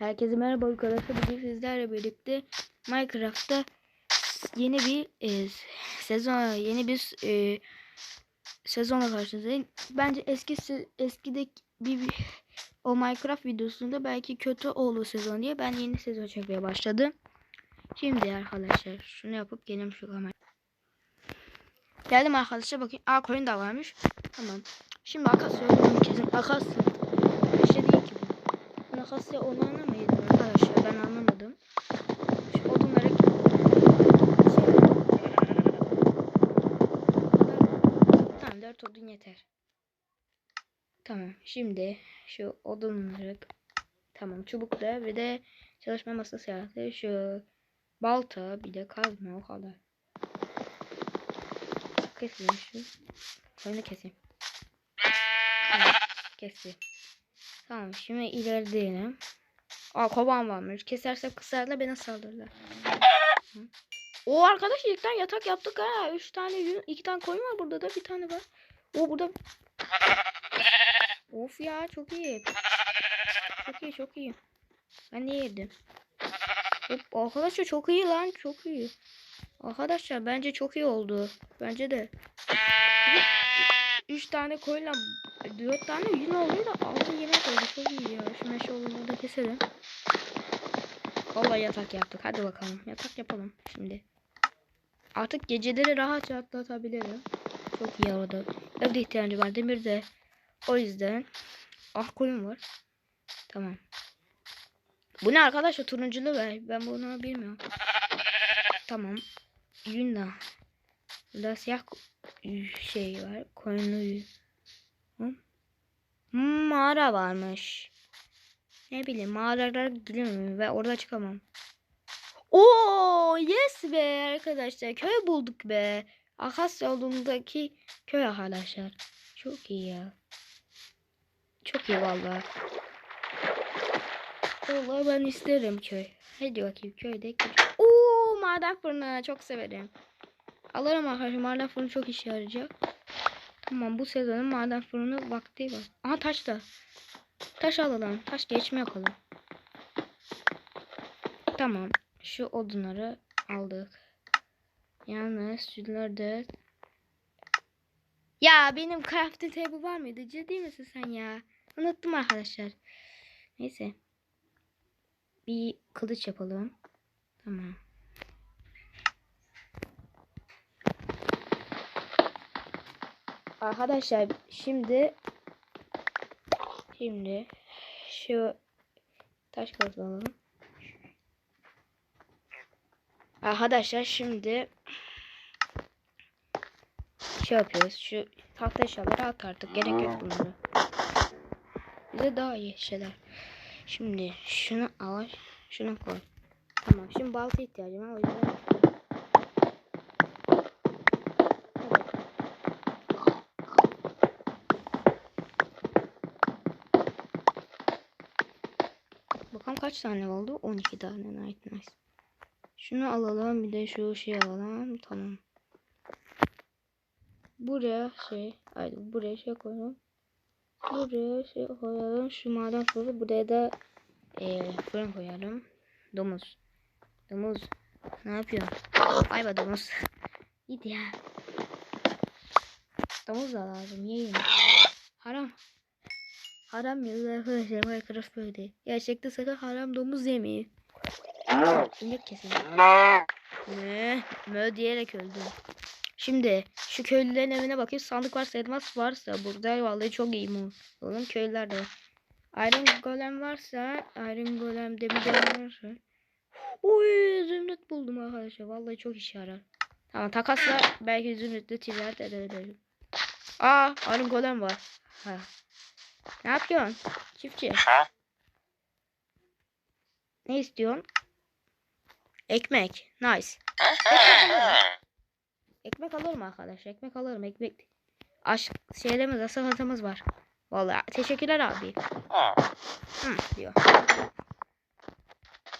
Herkese merhaba arkadaşlar. Bugün sizlerle birlikte Minecraft'ta yeni bir e, sezon yeni bir e, sezonla karşınızdayım. Bence eski eskideki bir, bir- o Minecraft videosunda belki kötü oldu sezon diye ben yeni sezon çekmeye başladım. Şimdi arkadaşlar şunu yapıp gelin şu kamera. Geldim arkadaşlar bakayım. Aa koyun da varmış. Tamam. Şimdi Akasya olduğunu kesin. Akasya. Bir şey değil ki bu. Bu Akasya onu anlamayın arkadaşlar. Ben anlamadım. Şu odunları şey... Tamam dört odun yeter. Tamam. Şimdi şu odunları tamam çubukla ve de çalışma masası yaptı. Şu balta bir de kazma o kadar. Keseyim şu. Koyunu keseyim. Tamam, kestim. Tamam şimdi ilerleyelim. Aa kovan varmış. Kesersek kısarlar bana saldırırlar. O arkadaş ilkten yatak yaptık ha. Üç tane iki tane koyun var burada da bir tane var. O burada. of ya çok iyi. Çok iyi çok iyi. Ben niye yedim? Hop, arkadaşlar çok iyi lan çok iyi. Arkadaşlar bence çok iyi oldu. Bence de. Çünkü Üç tane koyunla dört tane yün oluyor da altı yemek oldu. Çok iyi ya. Şu meşe olanları da keselim. Vallahi yatak yaptık. Hadi bakalım. Yatak yapalım şimdi. Artık geceleri rahatça atlatabilirim. Çok iyi orada. Evde ihtiyacı var. Demir de. O yüzden. Ah koyun var. Tamam. Bu ne arkadaşlar? Turunculu ver. Ben bunu bilmiyorum. Tamam. Yün de. Burada siyah şey var. Hmm, Mağara varmış. Ne bileyim mağaralara gidiyorum ve orada çıkamam. Oo yes be arkadaşlar köy bulduk be. Akasya yolundaki köy arkadaşlar. Çok iyi ya. Çok iyi vallahi. Vallahi ben isterim köy. Hadi bakayım köyde. Oo maden fırını çok severim. Alırım arkadaşlar maden fırını çok işe yarayacak. Tamam bu sezonun maden fırını vakti var. Aha taş da. Taş alalım. Taş geçme yapalım. Tamam. Şu odunları aldık. Yalnız şunları da... Ya benim crafting table var mıydı? Ciddi misin sen ya? Unuttum arkadaşlar. Neyse. Bir kılıç yapalım. Tamam. Arkadaşlar şimdi şimdi şu taş kılıç alalım. Arkadaşlar şimdi şey yapıyoruz. Şu tahta eşyaları at artık. Gerek yok bunlara. Bize daha iyi şeyler. Şimdi şunu al. Şunu koy. Tamam. Şimdi balta ihtiyacım var. O yüzden Bakalım kaç tane oldu? 12 tane. Nice nice. Şunu alalım. Bir de şu şey alalım. Tamam. Buraya şey. Haydi buraya şey koyalım. Buraya şey koyalım. Şu maden fırını. Buraya da eee fırın koyalım. Domuz. Domuz. Ne yapıyorsun? Ay be domuz. Git ya. Domuz da lazım. Yiyin. Haram. Haram ya arkadaşlar Minecraft böyle. Gerçekte sakın haram domuz yemeyin. İnek kesin. Ne? Mö diyerek öldü. Şimdi şu köylülerin evine bakayım. Sandık varsa elmas varsa burada vallahi çok iyi mu? Oğlum köylüler de. Iron golem varsa Iron golem demir varsa. Uy zümrüt buldum arkadaşlar. Vallahi çok işe yarar. Tamam takasla belki zümrütle ticaret edebilirim. Aa Iron golem var. Ha. Ne yapıyorsun? Çiftçi. Ne istiyorsun? Ekmek. Nice. Ekmek alırım. Ekmek alırım arkadaş. Ekmek alırım. Ekmek. Aşk şeylerimiz, asafatımız var. Vallahi teşekkürler abi. Hı, diyor.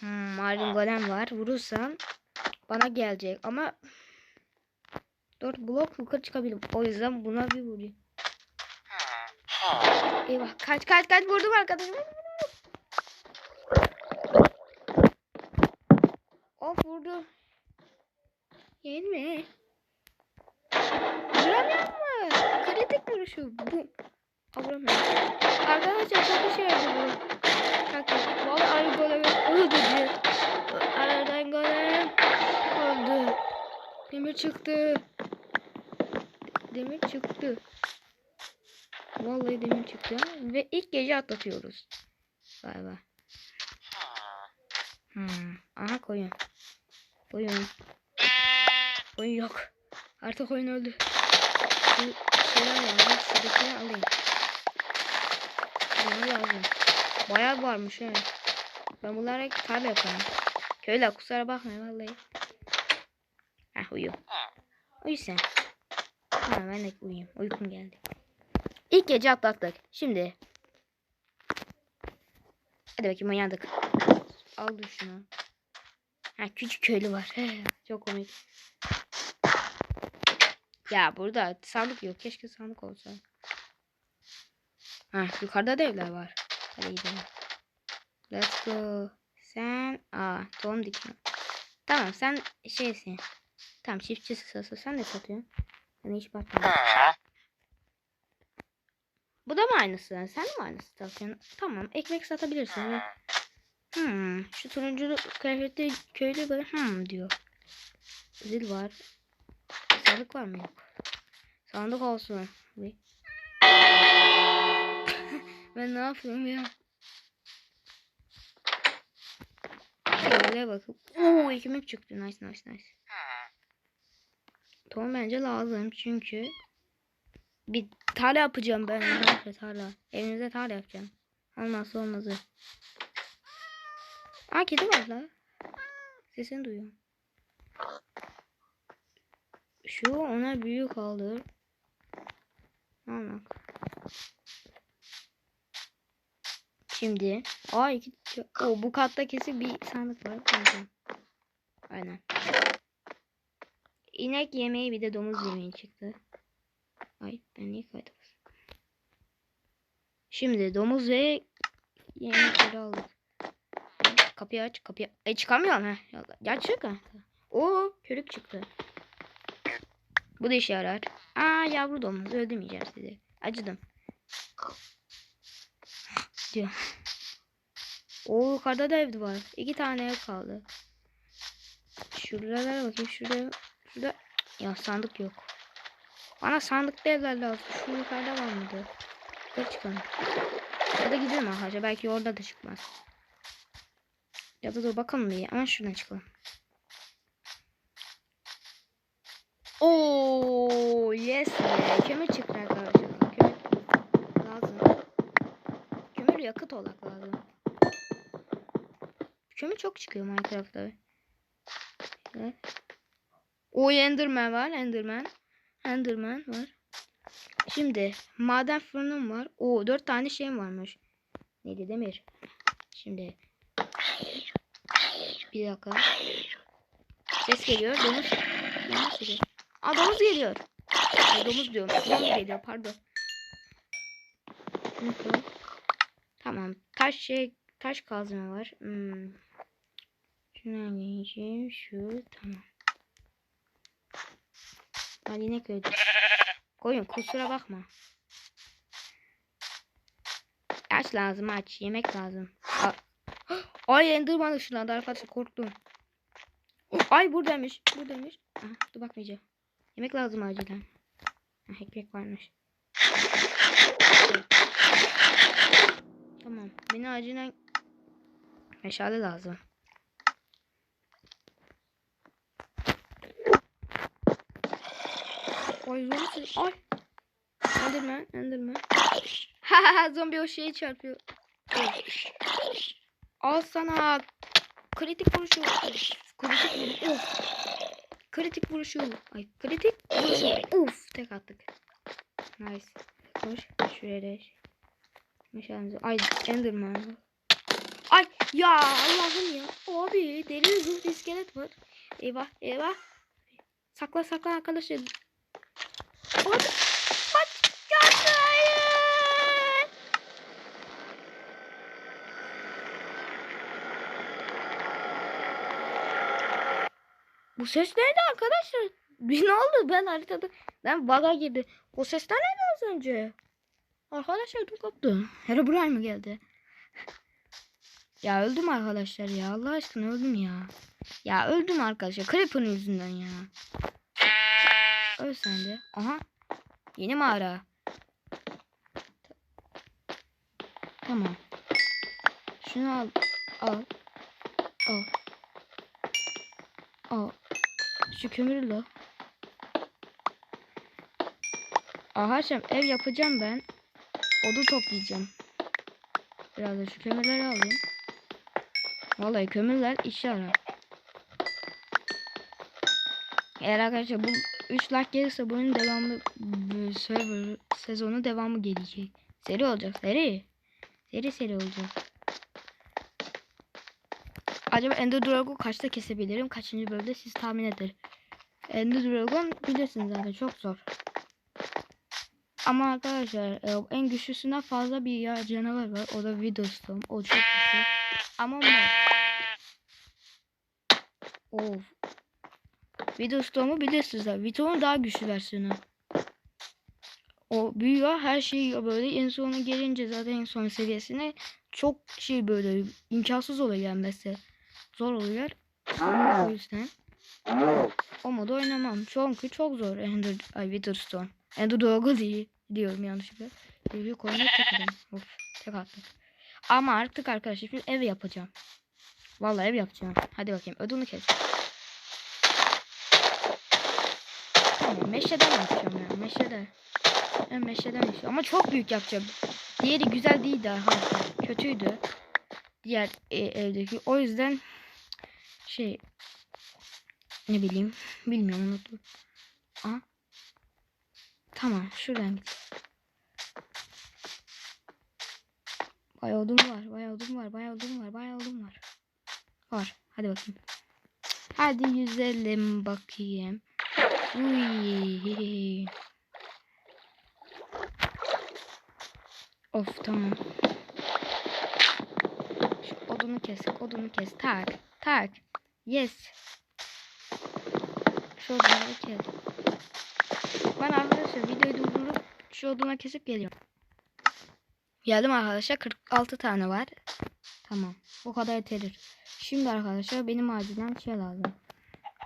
Hmm, Marin golem var. Vurursan bana gelecek ama 4 blok yukarı çıkabilirim. O yüzden buna bir vurayım. Eyvah kaç kaç kaç vurdum arkadaşım. Of vurdu. Yenme. Vuramıyor mu? Kritik vuruşu. Bu. Aa, vuramıyor. Arkadaşlar çok işe yaradı bu. Taktik. Vallahi arı golemi öldürdü. Aradan golem öldü. Demir çıktı. Demir çıktı. Vallahi demir çıktı. Ve ilk gece atlatıyoruz. Galiba. Hmm. Aha koyun. Koyun. Koyun yok. Artık oyun öldü. Şu şeyler var. Şuradakileri alayım. Bunlar lazım. Bayağı varmış he. Ben bunlara tabi yaparım. Köyle kusura bakmayın vallahi. Heh uyu. Uyu sen. Ha, ben de uyuyayım. Uykum geldi. İlk gece atlattık. Şimdi. Hadi bakayım uyandık. Al dur şunu. Ha küçük köylü var. Çok komik. Ya burada sandık yok. Keşke sandık olsa. Ha yukarıda da evler var. Hadi gidelim. Let's go. Sen aa tohum dikme. Tamam sen şeysin. Tamam çiftçi sırası sen de satıyorsun. Ben hiç bakmadım. Bu da mı aynısı? Sen de mi aynısı satıyorsun? Tamam ekmek satabilirsin. Ve... Hmm, şu turuncu kıyafetli köylü böyle hmm diyor. Zil var. Sandık var mı? Yok. Sandık olsun. Ben ne yapıyorum ya? Şöyle bakıp. Oo ekmek çıktı. Nice nice nice. Tamam bence lazım çünkü bir tarla yapacağım ben. Neyse tarla. Evinize tarla yapacağım. Olmazsa olmazı. Aa kedi var la. Sesini duyuyorum. Şu ona büyük kaldır. Almak. Şimdi. Aa iki. O bu katta kesin bir sandık var. Aynen. İnek yemeği bir de domuz yemeği çıktı. Ay ben niye kaydım? Şimdi domuz ve yemekleri aldık. Kapıyı aç kapıyı. E çıkamıyorum ha. Ya çık ha. Oo körük çıktı. Bu da işe yarar. Aa yavru domuz öldürmeyeceğim sizi. Acıdım. Diyor. Oo yukarıda da ev var. İki tane ev kaldı. Şuralara bakayım. Şurada. Şurada. Ya sandık yok. Bana sandıkta evler lazım. Şu yukarıda var mıydı? Yukarı çıkalım. Ya da gidelim arkadaşlar. Belki orada da çıkmaz. Ya da dur bakalım bir. Ama şuradan çıkalım. Oo yes. Kömür çıktı arkadaşlar. Kömür lazım. Kömür yakıt olarak lazım. Kömür çok çıkıyor Minecraft'ta. Evet. O Enderman var. Enderman. Enderman var. Şimdi maden fırınım var. O dört tane şeyim varmış. Neydi demir? Şimdi bir dakika. Ses geliyor. Domuz. Domuz geliyor. Aa domuz geliyor. Ay, domuz diyorum. Domuz geliyor pardon. Tamam. Taş şey taş kazma var. Hmm. Şuna geçeyim. Şu tamam. Hadi inek öldü. Koyun kusura bakma. Aç lazım aç. Yemek lazım. A- Ay Enderman ışınlandı arkadaşlar korktum. Ay buradaymış. Buradaymış. Aha, dur bakmayacağım. Yemek lazım acilen. Ha, ekmek varmış. Tamam. Beni acilen meşale lazım. Ay zombi. Ay. Enderman, Enderman. Ha zombi o şeyi çarpıyor. Al sana. Kritik vuruşu. Kritik vuruşu. Of. Kritik vuruşu. Ay kritik vuruşu. Uf tek attık. Nice. Koş. Şuraya da. Meşalemizi. Ay Enderman. Ay ya Allah'ım ya. Abi deli zırh iskelet var. Eyvah eyvah. Sakla sakla arkadaşlar. Hadi. Kaç. Kaç. Hayır. Bu ses neydi arkadaşlar? Bir ne oldu? Ben haritada ben baga girdi. O sesler neydi az önce? Arkadaşlar dur koptu. Herobrine mi geldi? ya öldüm arkadaşlar ya. Allah aşkına öldüm ya. Ya öldüm arkadaşlar. Creeper'ın yüzünden ya. Öl sen de. Aha. Yeni mağara. Tamam. Şunu al. Al. Al. Al. Şu kömürü la. Ağaçım ev yapacağım ben. Odun toplayacağım. Biraz da şu kömürleri alayım. Vallahi kömürler işe yarar. Eğer arkadaşlar bu 3 like gelirse bunun devamı bu server sezonu devamı gelecek. Seri olacak seri. Seri seri olacak. Acaba Ender Dragon kaçta kesebilirim? Kaçıncı bölümde siz tahmin edin. Ender Dragon bilirsiniz zaten çok zor. Ama arkadaşlar e, en güçlüsünden fazla bir ya canavar var. O da Widowstone. O çok güçlü. Ama mor. Of. Widowstone'u bilirsiniz zaten. Widow'un daha güçlü versiyonu. O büyüyor her şey yiyor böyle en sona gelince zaten en son seviyesine çok şey böyle imkansız oluyor gelmesi. Zor oluyor. O yüzden o modu oynamam. Çünkü çok zor Ender ay Witherstone. Ender Dragon değil diyorum yanlışlıkla. Büyük oyunu tek. Of tek attım. Ama artık arkadaşlar şimdi ev yapacağım. Vallahi ev yapacağım. Hadi bakayım ödünü kes. Meşeden yapacağım ya meşeden. Ben meşeden yapacağım. Ama çok büyük yapacağım. Diğeri güzel değildi arkadaşlar. Kötüydü. Diğer e, evdeki. O yüzden şey ne bileyim bilmiyorum unuttum. Aha. Tamam şuradan git. Bayağı odun var, bayağı odun var, bayağı odun var, bayağı odun var. Var. Hadi bakayım. Hadi yüzelim bakayım. Uy. Of tamam. Şu odunu kes, odunu kes. Tak, tak. Yes. Şu odunları kes. Ben arkadaşlar videoyu durdurup şu oduna kesip geliyorum. Geldim arkadaşlar 46 tane var. Tamam. Bu kadar yeterli. Şimdi arkadaşlar benim acilen şey lazım.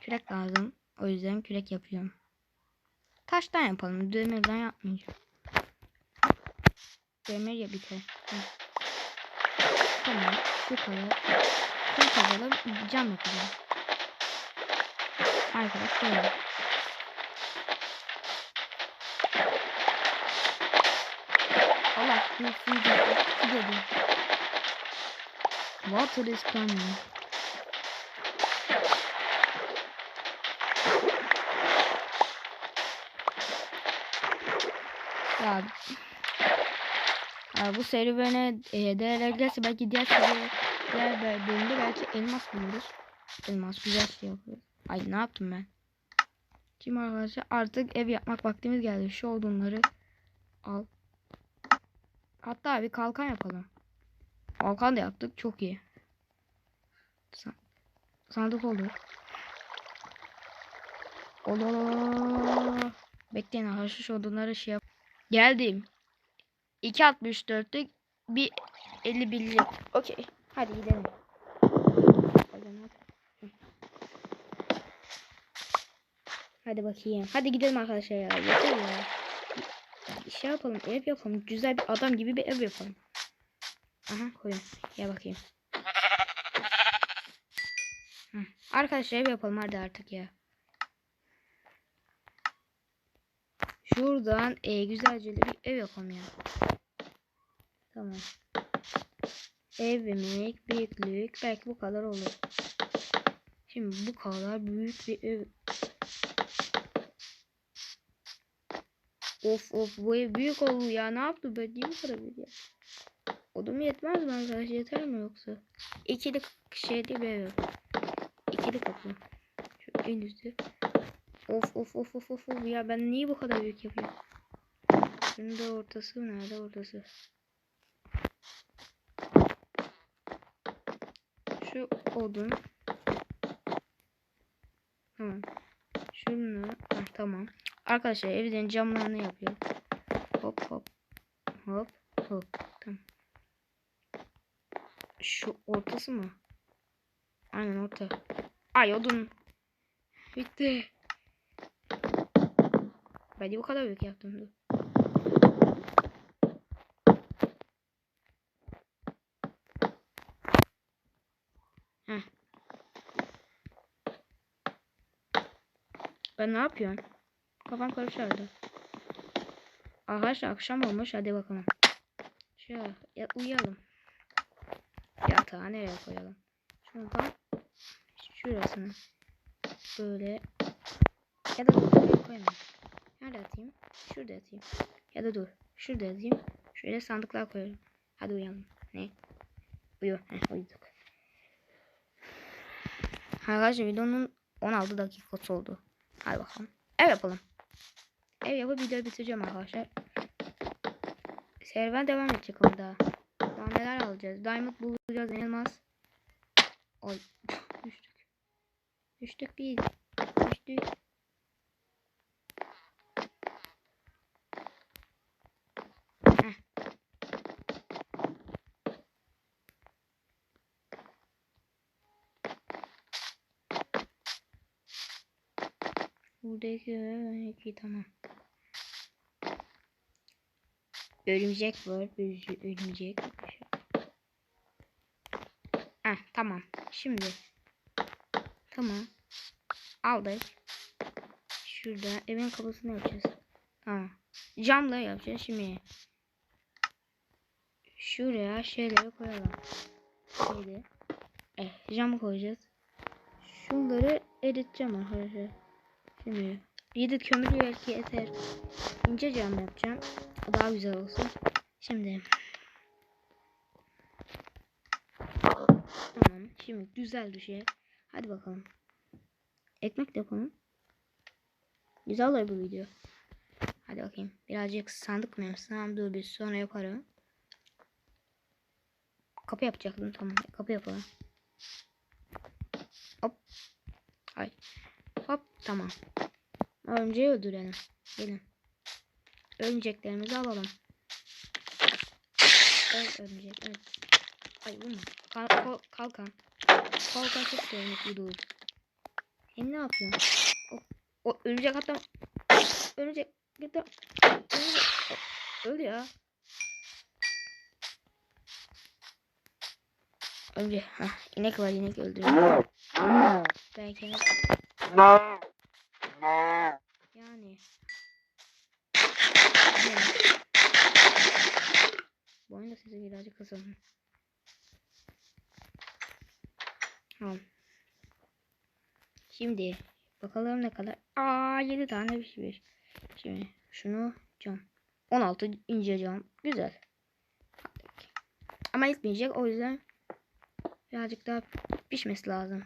Kürek lazım. O yüzden kürek yapıyorum. Taştan yapalım. Demirden yapmayacağım. Demir ya biter. Tamam. Şu kadar. Kum kazalım. Cam yapacağım. Arkadaş böyle. Allah nasıl gidiyor? Water is coming. Ya, ya bu serüvene e, değerler gelirse belki diğer seviyeler ve bölümde belki elmas buluruz. Elmas güzel şey yapıyor. Ay ne yaptım ben? Şimdi arkadaşlar artık ev yapmak vaktimiz geldi. Şu odunları al. Hatta bir kalkan yapalım. Kalkan da yaptık. Çok iyi. Sa sandık. Olur olur. Bekleyin arkadaşlar şu odunları şey yap. Geldim. 2.64'lük bir 51'lik. Okey. Hadi gidelim. Hadi bakayım. Hadi gidelim arkadaşlar ya. Yeter ya. Bir şey yapalım. Ev yapalım. Güzel bir adam gibi bir ev yapalım. Aha koyun. Gel bakayım. Hı. Arkadaşlar ev yapalım hadi artık ya. Şuradan e, güzelce bir ev yapalım ya. Tamam. Evlilik, büyüklük belki bu kadar olur. Şimdi bu kadar büyük bir ev. Of of bu ev büyük oldu ya. Ne yaptı böyle değil mi büyük ya? Odum yetmez mi arkadaş? Yeter mi yoksa? İkili şeyli bir ev. İkili kapı. Şu en üstü. Of of of of of of ya ben niye bu kadar büyük yapıyorum? Şunun da ortası nerede ortası? Şu odun. Tamam. Şunu. Heh, tamam. Arkadaşlar evden camlarını yapıyorum. Hop hop. Hop hop. Tamam. Şu ortası mı? Aynen orta. Ay odun. Bitti. Ben bu kadar büyük yaptım. Dur. Ben ne yapıyorum? Kafam karışardı. Arkadaşlar akşam olmuş. Hadi bakalım. Şöyle ya, uyuyalım. Yatağı nereye koyalım? Şuradan şurasını böyle ya da koymayayım. Nerede atayım? Şurada atayım. Ya da dur. Şurada atayım. Şöyle sandıklar koyalım. Hadi uyuyalım. Ne? Uyu. Heh, uyuduk. Arkadaşlar videonun 16 dakikası oldu. Hadi bakalım. Ev yapalım. Ev yapıp videoyu bitireceğim arkadaşlar. Serüven devam edecek orada. Daha neler alacağız? Diamond bulacağız. Elmas. Oy. Düştük. Düştük biz. Düştük. Buradaki iki tamam. Örümcek var. Bir örümcek. Ah tamam. Şimdi. Tamam. Aldık. Şurada evin kapısını yapacağız. Tamam. Camla yapacağız şimdi. Şuraya şeyleri koyalım. Şöyle. Eh, cam koyacağız. Şunları eriteceğim arkadaşlar. Şimdi 7 kömür belki yeter. İnce cam yapacağım. Daha güzel olsun. Şimdi. Tamam. Şimdi güzel düşe. Hadi bakalım. Ekmek de yapalım. Güzel olur bu video. Hadi bakayım. Birazcık sandık mı yapsam? Dur bir sonra yaparım. Kapı yapacaktım. Tamam. Kapı yapalım. Hop. Ay. Hop. Tamam. Örümceği öldürelim. Gelin. Örümceklerimizi alalım. Öl örümcek. Öl. Ay vurma. Kal kal kalkan. Kalkan çok sevmek dur. Sen ne yapıyorsun? O, o örümcek hatta örümcek gitti. Örümcek. O, öl ya. Önce hah, inek var inek öldürüyor. Belki. Yani. Bu oyunda sesi birazcık kısalım. Tamam. Şimdi bakalım ne kadar. Aa 7 tane bir şey. Şimdi şunu cam. 16 ince cam. Güzel. Ama itmeyecek o yüzden birazcık daha pişmesi lazım.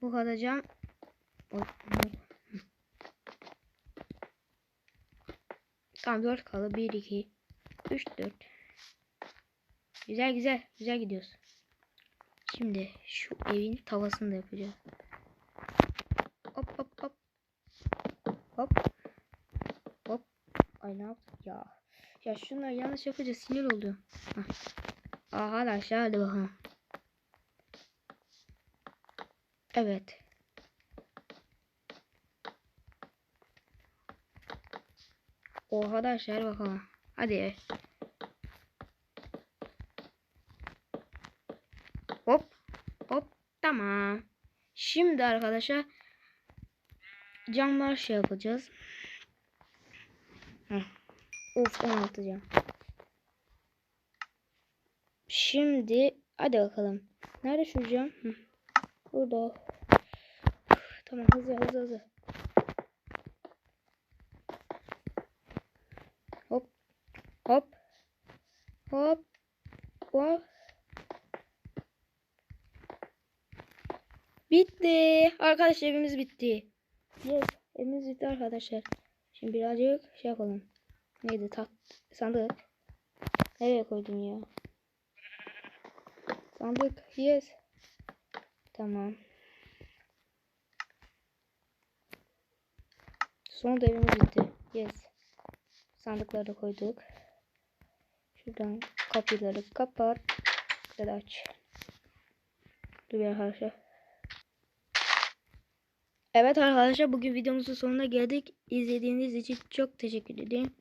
Bu kadar cam. Tamam 4 kaldı. 1, 2, 3, 4. Güzel güzel. Güzel gidiyoruz. Şimdi şu evin tavasını da yapacağız. Hop hop hop. Hop. Hop. Ay ne yaptık ya. Ya şunlar yanlış yapınca sinir oluyor. Hah. Arkadaşlar hadi bakalım. Evet. O arkadaşlar bakalım. Hadi. Hop. Hop. Tamam. Şimdi arkadaşlar camlar şey yapacağız. Heh. Of 16 cam. Şimdi hadi bakalım. Nerede şu cam? Burada. Tamam hızlı hızlı hızlı. Hop. Hop. Hop. Hop. Bitti. Arkadaşlar evimiz bitti. Yes. Evimiz bitti arkadaşlar. Şimdi birazcık şey yapalım. Neydi? Tat sandık. Nereye koydum ya? Sandık. Yes. Tamam. Sonunda evimiz bitti. Yes. Sandıkları da koyduk. Şuradan kapıları kapat. Da aç. Dur bir arkadaşlar. Evet arkadaşlar bugün videomuzun sonuna geldik. İzlediğiniz için çok teşekkür ederim.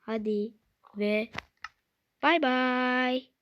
Hadi ve bay bay.